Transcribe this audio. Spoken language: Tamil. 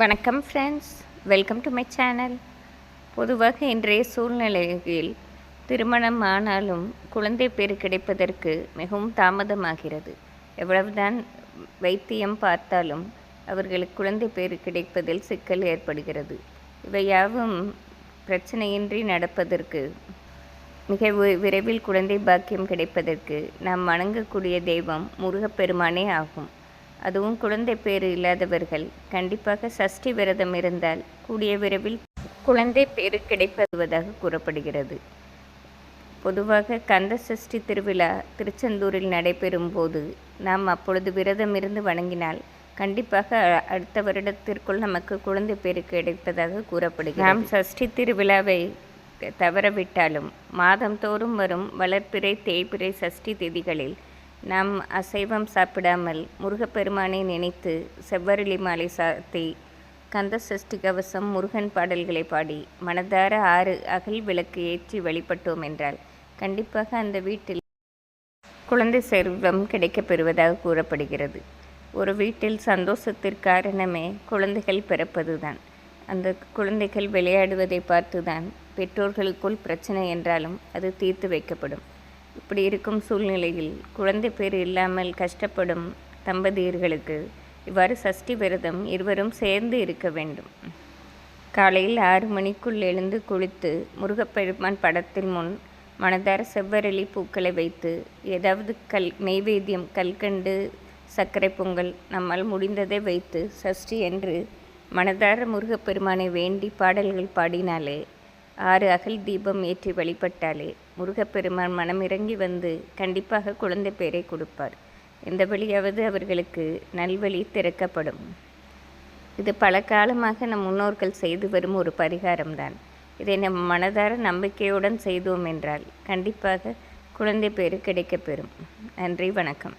வணக்கம் friends welcome to my channel பொதுவாக இன்றைய சூழ்நிலையில் திருமணம் ஆனாலும் குழந்தை பேர் கிடைப்பதற்கு மிகவும் தாமதமாகிறது. எவ்வளவுதான் வைத்தியம் பார்த்தாலும் அவர்களுக்கு குழந்தை பேர் கிடைப்பதில் சிக்கல் ஏற்படுகிறது. இவையாவும் பிரச்சனையின்றி நடப்பதற்கு மிக விரைவில் குழந்தை பாக்கியம் கிடைப்பதற்கு நாம் வணங்கக்கூடிய தெய்வம் முருகப்பெருமானே ஆகும். அதுவும் குழந்தை பேறு இல்லாதவர்கள். கண்டிப்பாக சஷ்டி விரதம் இருந்தால் கூடிய விரைவில் குழந்தை பேறு கிடைப்பதுவதாக கூறப்படுகிறது. பொதுவாக கந்த சஷ்டி திருவிழா திருச்செந்தூரில் நடைபெறும் போது நாம் அப்பொழுது விரதம் இருந்து வணங்கினால் கண்டிப்பாக அடுத்த வருடத்திற்குள் நமக்கு குழந்தை பேறு கிடைப்பதாக கூறப்படுகிறது. நாம் சஷ்டி திருவிழாவை தவறவிட்டாலும் மாதந்தோறும் வரும் வளர்ப்பிறை தேய்பிறை சஷ்டி திதிகளில் நாம் அசைவம் சாப்பிடாமல் முருகப்பெருமானை நினைத்து செவ்வரளி மாலை சாத்தி கந்த சஷ்டி கவசம் முருகன் பாடல்களை பாடி மனதார ஆறு அகல் விளக்கு ஏற்றி வழிபட்டோம் என்றால் கண்டிப்பாக அந்த வீட்டில் குழந்தை செல்வம் கிடைக்கப் பெறுவதாக கூறப்படுகிறது. ஒரு வீட்டில் சந்தோஷத்திற்கு காரணமே குழந்தைகள் பிறப்பதுதான். அந்த குழந்தைகள் விளையாடுவதை பார்த்துதான் பெற்றோர்களுக்குள் பிரச்சனை என்றாலும் அது தீர்த்து வைக்கப்படும். இப்படி இருக்கும் சூழ்நிலையில் குழந்தை பேர் இல்லாமல் கஷ்டப்படும் தம்பதியர்களுக்கு இவ்வாறு சஷ்டி விரதம் இருவரும் சேர்ந்து இருக்க வேண்டும். காலையில் ஆறு மணிக்குள் எழுந்து குளித்து முருகப்பெருமான் படத்தில் முன் மனதார செவ்வரளி பூக்களை வைத்து ஏதாவது கல் நெய்வேத்தியம் கல்கண்டு சர்க்கரை பொங்கல் நம்மால் முடிந்ததை வைத்து சஷ்டி என்று மனதார முருகப்பெருமானை வேண்டி பாடல்கள் பாடினாலே ஆறு அகல் தீபம் ஏற்றி வழிபட்டாலே முருகப்பெருமான் மனமிறங்கி வந்து கண்டிப்பாக குழந்தை பேரை கொடுப்பார். எந்த வழியாவது அவர்களுக்கு நல்வழி திறக்கப்படும். இது பல காலமாக நம் முன்னோர்கள் செய்து வரும் ஒரு பரிகாரம்தான். இதை நம் மனதார நம்பிக்கையுடன் செய்தோம் என்றால் கண்டிப்பாக குழந்தை பேரு கிடைக்கப்பெறும். நன்றி வணக்கம்.